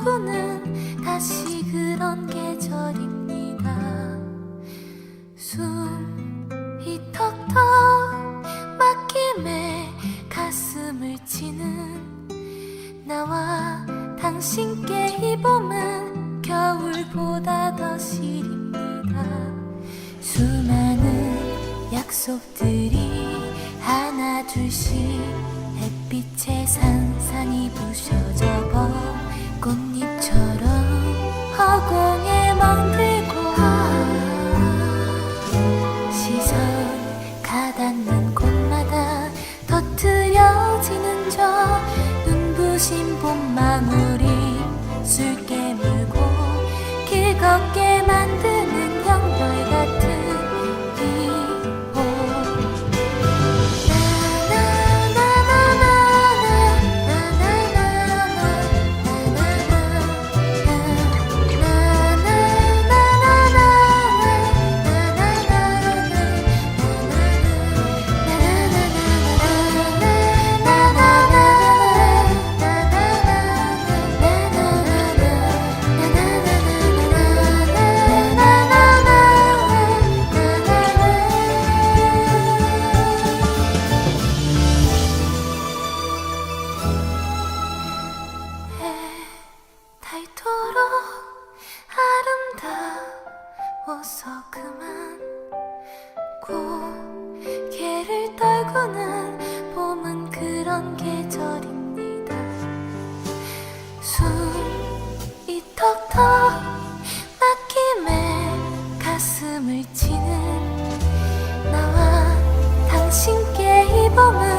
울고는 다시 그런 계절입니다. 숨이 턱턱 막힘에 가슴을 치는 나와 당신께 이 봄은 겨울보다 더 시립니다. 수많은 약속들이 하나 둘씩 햇빛에 산산이 부셔져 버려 술 깨물고 길 걷게 닳도록 아름다워서 그만. 고개를 떨구는 봄은 그런 계절입니다. 숨이 턱턱 막힘에 가슴을 치는 나와 당신께 이 봄은